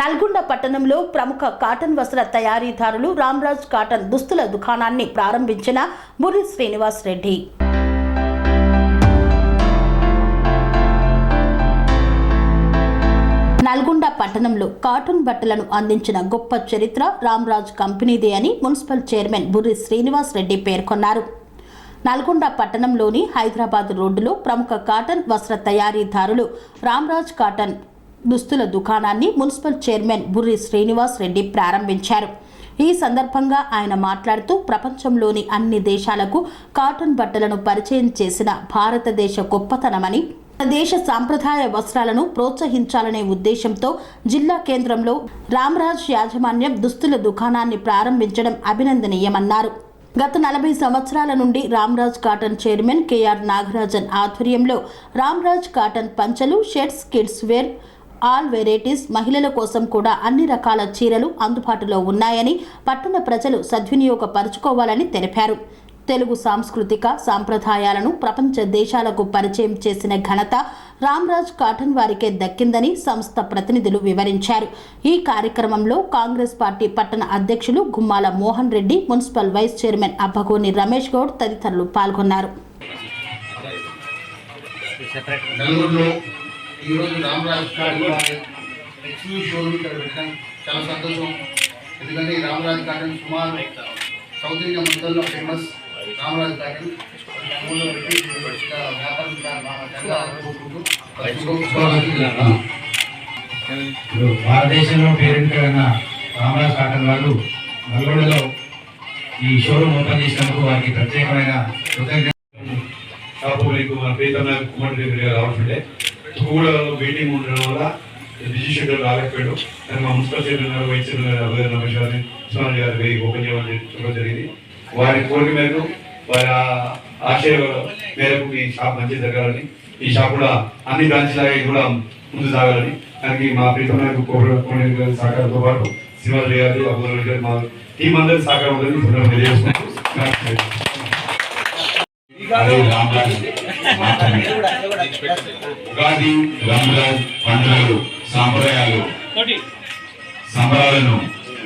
నల్గొండ పట్టణంలో ప్రముఖ కాటన్ వస్త్ర తయారీదారులు రామ్రాజ్ కాటన్ దుస్తుల దుకాణాన్ని ప్రారంభించిన మురి శ్రీనివాస్ రెడ్డి. నల్గొండ పట్టణంలో కాటన్ బట్టలను అందించిన గొప్ప చరిత్ర రామ్రాజ్ కంపెనీదే అని మున్సిపల్ చైర్మన్ బుర్రి శ్రీనివాస్ రెడ్డి పేర్కొన్నారు. నల్గొండ పట్టణంలోని హైదరాబాద్ రోడ్డులో ప్రముఖ కాటన్ వస్త్ర తయారీదారులు రామ్రాజ్ కాటన్ దుస్తుల దుకాణాన్ని మున్సిపల్ చైర్మన్ బుర్రి శ్రీనివాస్ రెడ్డి ప్రారంభించారు. ఈ సందర్భంగా ఆయన మాట్లాడుతూ ప్రపంచంలోని అన్ని దేశాలకు కాటన్ బట్టలను పరిచయం చేసిన భారతదేశ గొప్పతనమని దేశ సాంప్రదాయ వస్త్రాలను ప్రోత్సహించాలనే ఉద్దేశంతో జిల్లా కేంద్రంలో రామరాజ్ యాజమాన్యం దుస్తుల దుకాణాన్ని ప్రారంభించడం అభినందనీయమన్నారు. గత నలభై సంవత్సరాల నుండి Ramraj cotton chairman KR Nagarajan ఆధ్వర్యంలో రామ్రాజ్ కాటన్ పంచలు shirts kids wear all varieties మహిళల కోసం కూడా అన్ని రకాల చీరలు అందుబాటులో ఉన్నాయని పట్టణ ప్రజలు సద్వినియోగపరచుకోవాలని తెలిపారు. తెలుగు సాంస్కృతిక సాంప్రదాయాలను ప్రపంచ దేశాలకు పరిచయం చేసిన ఘనత రామ్రాజ్ కాటన్ వారికే దక్కిందని సంస్థ ప్రతినిధులు వివరించారు. ఈ కార్యక్రమంలో కాంగ్రెస్ పార్టీ పట్టణ అధ్యక్షులు Gummala Mohan Reddy municipal vice chairman Abbagoni Ramesh Goud తదితరులు పాల్గొన్నారు. ఈరోజు రామరాజ్ గారి ఎక్స్క్లూజివ్ షోరూమ్ ఇక్కడ పెట్టడం చాలా సంతోషం. ఎందుకంటే ఈ రామరాజ్ గార్డెన్ సుమారు సౌత్ ఇండియా మొత్తంలో ఫేమస్ రామరాజ్ గార్డెన్ ఊళ్ళో పెట్టి వ్యాపారం భారతదేశంలో రామరాజ్ కాటన్ వాళ్ళు నల్గొండలో ఈ షోరూమ్ ఓపెన్ చేసినందుకు వారికి ప్రత్యేకమైన కృతజ్ఞత షాపు మీకు మన ప్రీతమైన కుమార్ రెడ్డి గారు రావాల్సిందే. కూడా మీటింగ్ ఉండడం వల్ల బిజీ షెడ్యూల్ రాలేకపోయాడు. కానీ మా మున్సిపల్ చైర్మన్ గారు వైస్ చైర్మన్ గారు అభయ రమేష్ గారిని గారు వెయ్యి ఓపెన్ చేయమని చెప్పడం జరిగింది. వారి కోరిక మేరకు వారి ఆశయ మేరకు ఈ షాప్ మంచి జరగాలని ఈ షాప్ కూడా అన్ని బ్రాంచ్ లాగా కూడా ముందు సాగాలని దానికి మా ప్రీతమైన కోమరెడ్డి గారి సహకారంతో పాటు శ్రీనివాస్ గారి అభివృద్ధి గారి మా టీం అందరి సహకారం ఉందని తెలియజేస్తున్నాను. రామరాజ్ ఉగాది రంజాన్ పండుగలు సాంప్రదాయాలు. సంబరాలను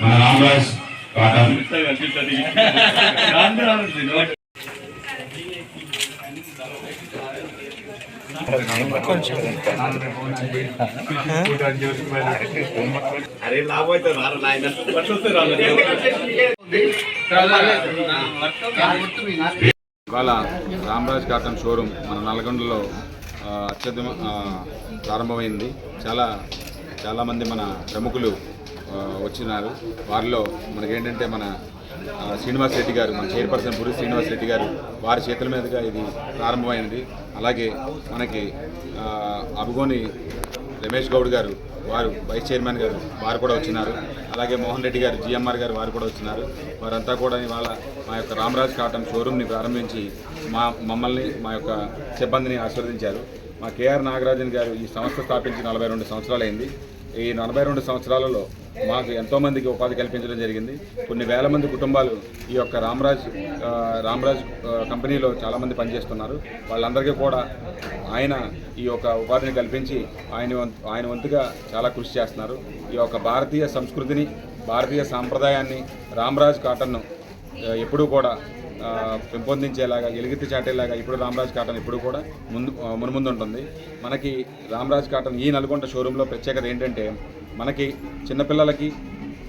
మన రామరాజ్ కాటన్ ఇవాళ రామరాజ్ కాటన్ షోరూమ్ మన నల్గొండలో ఆ, అత్యధిక ప్రారంభమైంది. చాలా చాలామంది మన ప్రముఖులు వచ్చినారు. వారిలో మనకేంటంటే మన శ్రీనివాస్ రెడ్డి గారు మన చైర్పర్సన్ పురి శ్రీనివాస్ రెడ్డి గారు వారి చేతుల మీదుగా ఇది ప్రారంభమైనది అలాగే మనకి అభిగోని అబుగోని రమేష్ గౌడ్ గారు వారు వైస్ చైర్మన్ గారు వారు కూడా వచ్చినారు. అలాగే మోహన్ రెడ్డి గారు జిఎంఆర్ గారు వారు కూడా వచ్చినారు. వారంతా కూడా ఇవాళ మా యొక్క రామరాజ్ కాటన్ షోరూమ్ని ప్రారంభించి మా మమ్మల్ని మా యొక్క సిబ్బందిని ఆశీర్వదించారు. మా కేఆర్ నాగరాజన్ గారు ఈ సంస్థ స్థాపించి నలభై రెండు సంవత్సరాలైంది. ఈ నలభై రెండు సంవత్సరాలలో మాకు ఎంతోమందికి ఉపాధి కల్పించడం జరిగింది. కొన్ని వేల మంది కుటుంబాలు ఈ యొక్క రామరాజ్ రామరాజ్ కంపెనీలో చాలామంది పనిచేస్తున్నారు. వాళ్ళందరికీ కూడా ఆయన ఈ యొక్క ఉపాధిని కల్పించి ఆయన ఆయన వంతుగా చాలా కృషి చేస్తున్నారు. ఈ యొక్క భారతీయ సంస్కృతిని భారతీయ సాంప్రదాయాన్ని రామరాజ్ కాటన్ను ఎప్పుడూ కూడా పెంపొందించేలాగా ఎలుగెత్తి చాటేలాగా ఇప్పుడు రామరాజ్ కాటన్ ఇప్పుడు కూడా ముందు మునుముందు ఉంటుంది మనకి రామరాజ్ కాటన్ ఈ నల్గొండ షోరూంలో ప్రత్యేకత ఏంటంటే మనకి చిన్నపిల్లలకి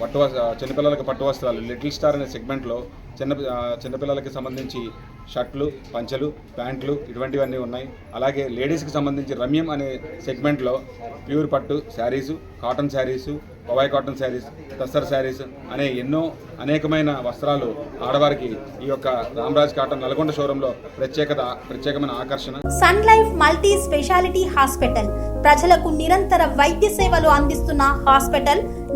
పట్టు చిన్నపిల్లలకి పట్టు వస్త్రాలు లిటిల్ స్టార్ అనే సెగ్మెంట్లో చిన్న చిన్నపిల్లలకి సంబంధించి షర్ట్లు పంచలు ప్యాంట్లు ఇటువంటివన్నీ ఉన్నాయి. అలాగే లేడీస్కి సంబంధించి రమ్యం అనే సెగ్మెంట్లో ప్యూర్ పట్టు శారీసు కాటన్ శారీసు పవాయి కాటన్ శారీస్ తస్సర్ శారీస్ అనే ఎన్నో అనేకమైన వస్త్రాలు ఆడవారికి ఈ యొక్క రామరాజ్ కాటన్ నల్గొండ షోరూంలో ప్రత్యేకత ప్రత్యేకమైన ఆకర్షణ. Sun Life multi speciality hospital. ప్రజలకు నిరంతర వైద్య సేవలు అందిస్తున్న హాస్పిటల్